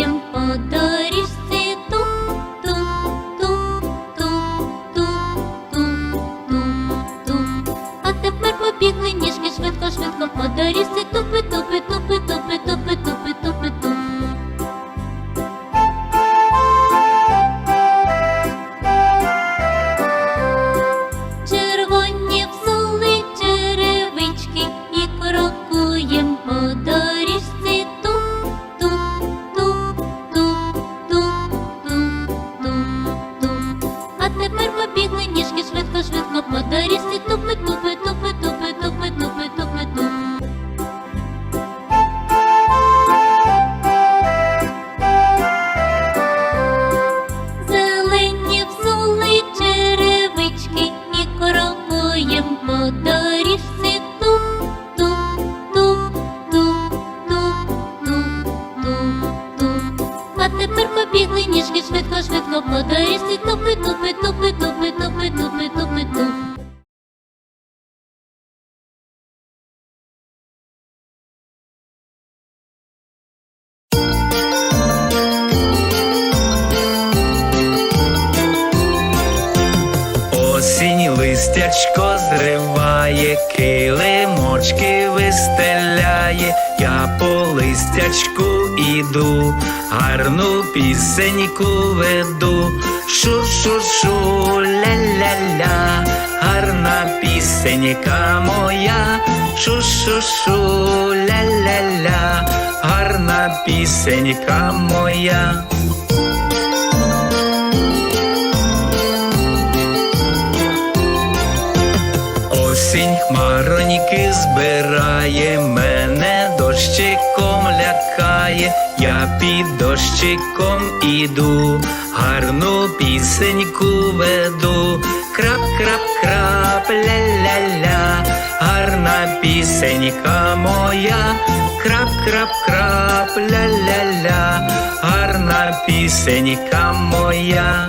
tiempo дорісти тупи, тупи, тупи, тупи, тупи, тупи, тупи, туп. Зелені черевички і крокуємо до річці туп, туп, туп, туп, туп, туп, туп. А тепер побігли ніжки швидко, швидко по дорісці тупи, тупи, тупи, тупи, тупи, тупи, тупи. Листячко зриває, килимочки вистеляє, я по листячку іду, гарну пісеньку веду, шу-шу-шу, ля-ля-ля, гарна пісенька моя, шу-шу-шу, ля-ля-ля, гарна пісенька моя. Осінь хмароньки збирає, мене дощиком лякає, я під дощиком іду, гарну пісеньку веду, крап, крап, крап, ля-ля-ля, гарна пісенька моя, крап, крап, крап, ля-ля-ля, гарна пісенька моя.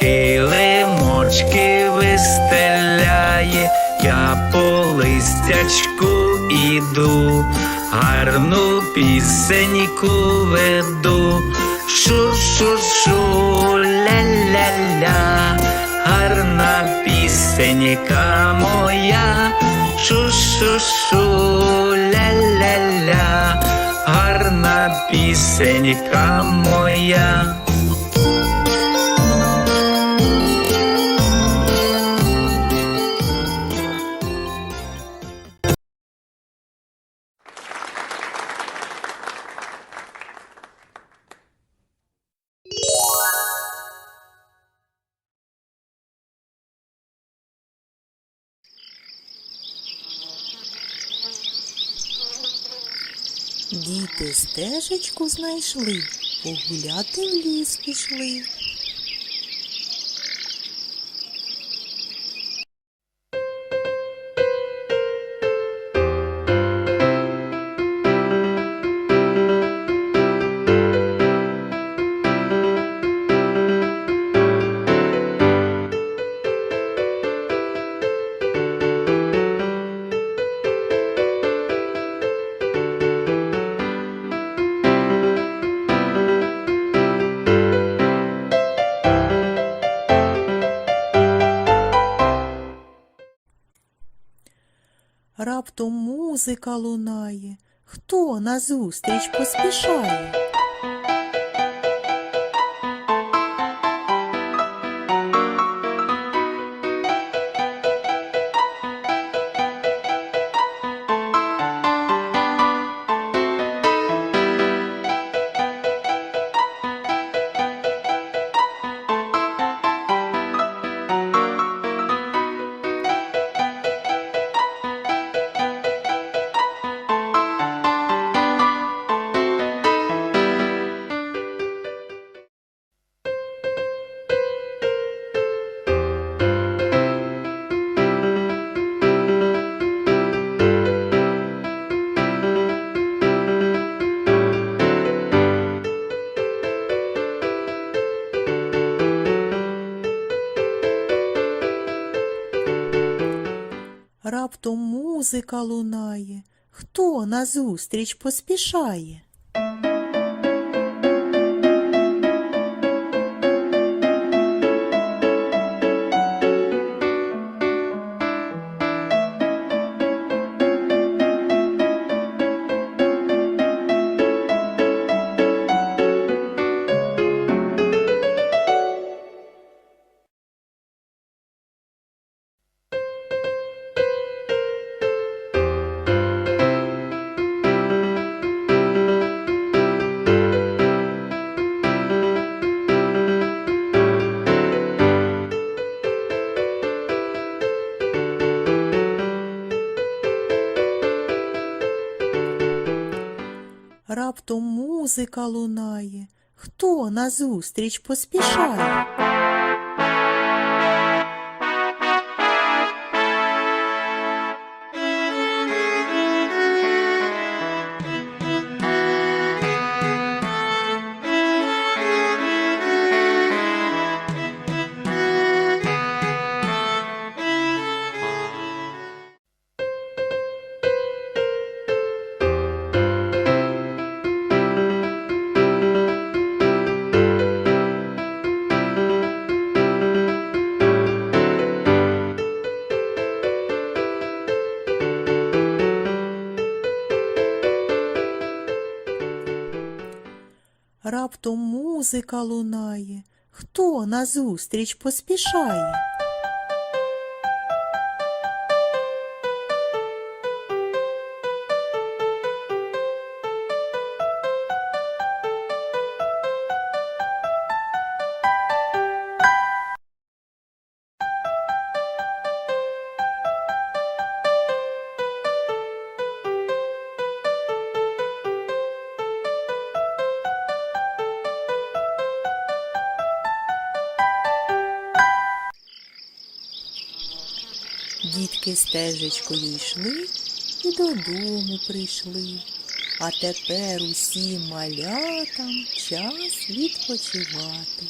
Килимочки вистеляє, я по листячку іду, гарну пісеньку веду, шу-шу-шу, ля-ля-ля, гарна пісенька моя, шу-шу-шу, ля-ля-ля гарна пісенька моя. Діти стежечку знайшли, погуляти в ліс пішли. Раптом музика лунає. Хто назустріч поспішає? Раптом музика лунає. Хто назустріч поспішає? Раптом музика лунає. Хто назустріч поспішає? Раптом музика лунає. Хто назустріч поспішає? Дітки стежечкою йшли і додому прийшли. А тепер усім малятам час відпочивати.